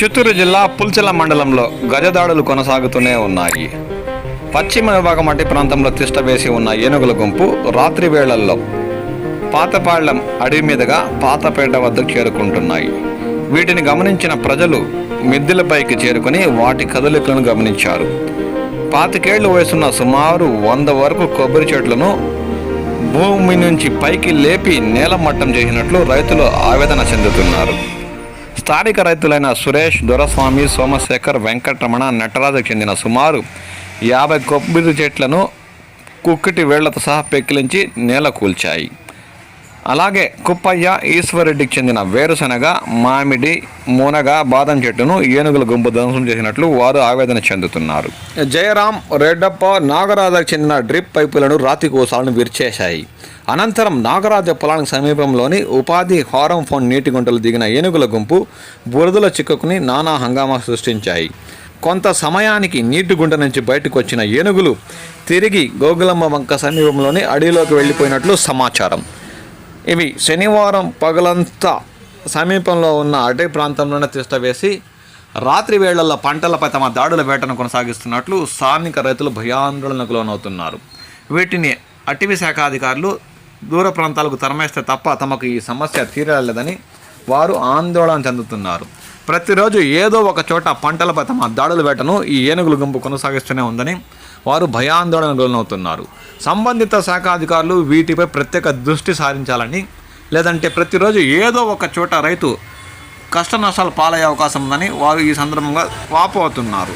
చిత్తూరు జిల్లా పుల్చెల మండలంలో గజదాడులు కొనసాగుతూనే ఉన్నాయి. పశ్చిమ విభాగం అట్టి ప్రాంతంలో తిష్ట వేసి ఉన్న ఏనుగుల గుంపు రాత్రి వేళల్లో పాతపాళ్ళం అడవి మీదుగా పాతపేట వద్దకు చేరుకుంటున్నాయి. వీటిని గమనించిన ప్రజలు మిద్దెలపైకి చేరుకుని వాటి కదలికలను గమనించారు. పాతికేళ్ళు వయసున్న సుమారు వంద వరకు కొబ్బరి చెట్లను భూమి నుంచి పైకి లేపి నేలమట్టం చేసినట్లు రైతులు ఆవేదన చెందుతున్నారు. స్థానిక రైతులైన సురేష్ దొరస్వామి సోమశేఖర్ వెంకటరమణ నటరాజుకు చెందిన సుమారు యాభై కొబ్బరి చెట్లను కుక్కిటి వేళ్ళతో సహా పెక్కిలించి నేల కూల్చాయి. అలాగే కుప్పయ్య ఈశ్వరెడ్డికి చెందిన వేరుశనగ మామిడి మునగ బాదం చెట్టును ఏనుగుల గుంపు ధ్వంసం చేసినట్లు వారు ఆవేదన చెందుతున్నారు. జయరాం రెడ్డప్ప నాగరాజకు చెందిన డ్రిప్ పైపులను రాతి కోసాలను విరిచేశాయి. అనంతరం నాగరాజ పొలానికి సమీపంలోని ఉపాధి హారం ఫోన్ నీటి గుంటలు దిగిన ఏనుగుల గుంపు బురదలో చిక్కుకుని నానా హంగామా సృష్టించాయి. కొంత సమయానికి నీటి గుంట నుంచి బయటకు వచ్చిన ఏనుగులు తిరిగి గోగులమ్మ వంక సమీపంలోని అడవిలోకి వెళ్ళిపోయినట్లు సమాచారం. ఇవి శనివారం పగలంతా సమీపంలో ఉన్న అటవీ ప్రాంతంలోనే తిష్ట వేసి రాత్రి వేళల్లో పంటలపై తమ దాడుల వేటను కొనసాగిస్తున్నట్లు స్థానిక రైతులు భయాందోళనకు లోనవుతున్నారు. వీటిని అటవీ శాఖ అధికారులు దూర ప్రాంతాలకు తరమేస్తే తప్ప తమకు ఈ సమస్య తీరలేదని వారు ఆందోళన చెందుతున్నారు. ప్రతిరోజు ఏదో ఒక చోట పంటలపై తమ దాడుల వేటను ఈ ఏనుగుల గుంపు కొనసాగిస్తూనే ఉందని వారు భయాందోళన లోనవుతున్నారు. సంబంధిత శాఖ అధికారులు వీటిపై ప్రత్యేక దృష్టి సారించాలని లేదంటే ప్రతిరోజు ఏదో ఒక చోట రైతు కష్ట నష్టాలు పాలయ్యే అవకాశం ఉందని వారు ఈ సందర్భంగా వాపోతున్నారు.